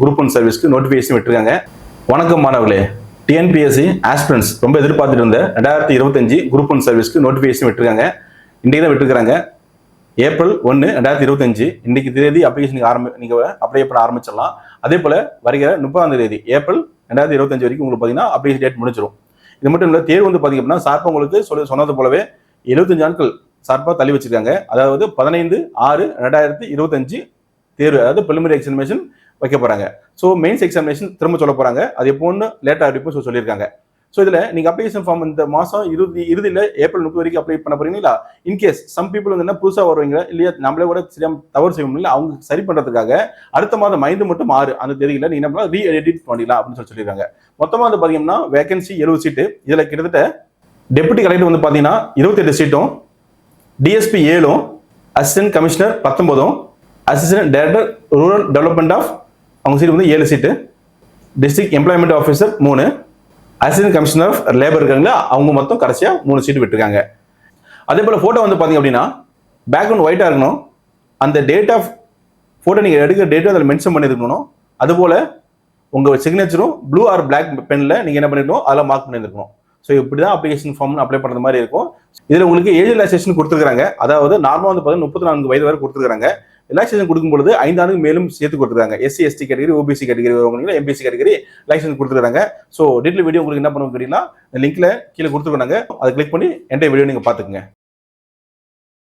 Group one சர்வீஸ்க்கு notification விட்டுருக்காங்க. வணக்கம் மாணவர்களே. டிஎன்பிஎஸ்சி ஆஸ்பிரன்ஸ் ரொம்ப எதிர்பார்த்துட்டு இருந்த ரெண்டாயிரத்தி இருபத்தஞ்சு குரூப் ஒன் சர்வீஸ்க்கு நோட்டிஃபிகேஷன் விட்டுருக்காங்க. இன்றைக்கு தான் விட்டுருக்காங்க. ஏப்ரல் ஒன்று ரெண்டாயிரத்தி இருபத்தஞ்சு. இன்னைக்கு தேதி அப்ளிகேஷன் ஆரம்பி நீங்கள் அப்ளை பண்ண ஆரம்பிச்சிடலாம். அதே போல் வருகிற முப்பதாம் தேதி ஏப்ரல் ரெண்டாயிரத்தி இருபத்தஞ்சு வரைக்கும் உங்களுக்கு பார்த்தீங்கன்னா அப்ளிகேஷன் டேட் முடிச்சிடும் இது மட்டும் இல்லை தேர்வு வந்து பார்த்தீங்க அப்படின்னா சார்பாக உங்களுக்கு சொல்லி சொன்னது போலவே எழுபத்தஞ்சு நாட்கள் சார்பாக தள்ளி வச்சிருக்காங்க. அதாவது பதினைந்து ஆறு ரெண்டாயிரத்தி இருபத்தஞ்சு தேர்வு அதாவது பிலிமரி எக்ஸாமினேஷன் வைக்க போறாங்க. ஸோ மெயின்ஸ் எக்ஸாமினேஷன் திரும்ப சொல்ல போறாங்க. அது எப்போன்னு லேட்டாக இருக்கும் ஸோ சொல்லியிருக்காங்க. ஸோ இதில் நீங்கள் அப்ளிகேஷன் ஃபார்ம் இந்த மாதம் இறுதி இறுதியில் ஏப்ரல் முப்பது வரைக்கும் அப்ளை பண்ண போறீங்களா? இன்கேஸ் சம் பீப்புள் வந்து என்ன புதுசாக வருவீங்க இல்லையா நம்மளே கூட சரியாக தவறு செய்ய இல்லை அவங்க சரி பண்ணுறதுக்காக அடுத்த மாதம் ஐந்து மட்டும் ஆறு அந்த தேதியில் நீங்கள் என்ன ரீ எடிட் பண்ணிடலாம் அப்படின்னு சொல்லி சொல்லியிருக்காங்க. மொத்தமாக வந்து பார்த்தீங்கன்னா வேகன்சி எழுபது சீட்டு. இதில் கிட்டத்தட்ட டெபுட்டி கலெக்டர் வந்து பார்த்தீங்கன்னா இருபத்தெட்டு சீட்டும் டிஎஸ்பி ஏழும் assistant commissioner பத்தொன்பதும் assistant director rural development of அவங்க சீட் வந்து ஏழு சீட்டு டிஸ்ட்ரிக்ட் எம்ப்ளாய்மெண்ட் ஆஃபீஸர் மூணு. அசிஸ்டன்ட் கமிஷனர் ஆஃப் லேபர் இருக்காங்களா அவங்க மொத்தம் கடைசியாக மூணு சீட்டு விட்டுருக்காங்க. அதே போல் ஃபோட்டோ வந்து பார்த்தீங்க அப்படின்னா பேக்ரவுண்ட் ஒயிட்டாக இருக்கணும். அந்த டேட் ஆஃப் ஃபோட்டோ நீங்கள் எடுக்கிற டேட்டும் அதில் மென்ஷன் பண்ணியிருக்கணும். அதுபோல் உங்கள் சிக்னேச்சரும் ப்ளூ ஆர் பிளாக் பெனில் நீங்கள் என்ன பண்ணிருக்கணும்? அதில் மார்க் பண்ணியிருக்கணும். ஸோ இப்படி தான் அப்ளிகேஷன் ஃபார்ம் அப்ளை பண்ணுற மாதிரி இருக்கும். இதில் உங்களுக்கு ஏஜ் ரிலாக்ஸேஷன் கொடுத்துருக்காங்க அதாவது நார்மலாக வந்து பார்த்தீங்கன்னா முப்பத்தி நான்கு வயது வரை கொடுத்துருக்காங்க லைசன்ஸ் கொடுக்கும் பொழுது ஐந்து மேலும் சேர்த்து கொடுத்துருக்காங்க. SC ST category OBC category வரவங்க எம்பிசி கேட்டகரி லைசன்ஸ் கொடுத்துருக்காங்க. ஸோ டீட்டெயில் வீடியோ உங்களுக்கு என்ன பண்ணுவோம் கேட்டீங்கன்னா லிங்க்ல கீழே கொடுத்துருக்காங்க அதை கிளிக் பண்ணி என்டைய வீடியோ நீங்கள் பார்த்துக்குங்க.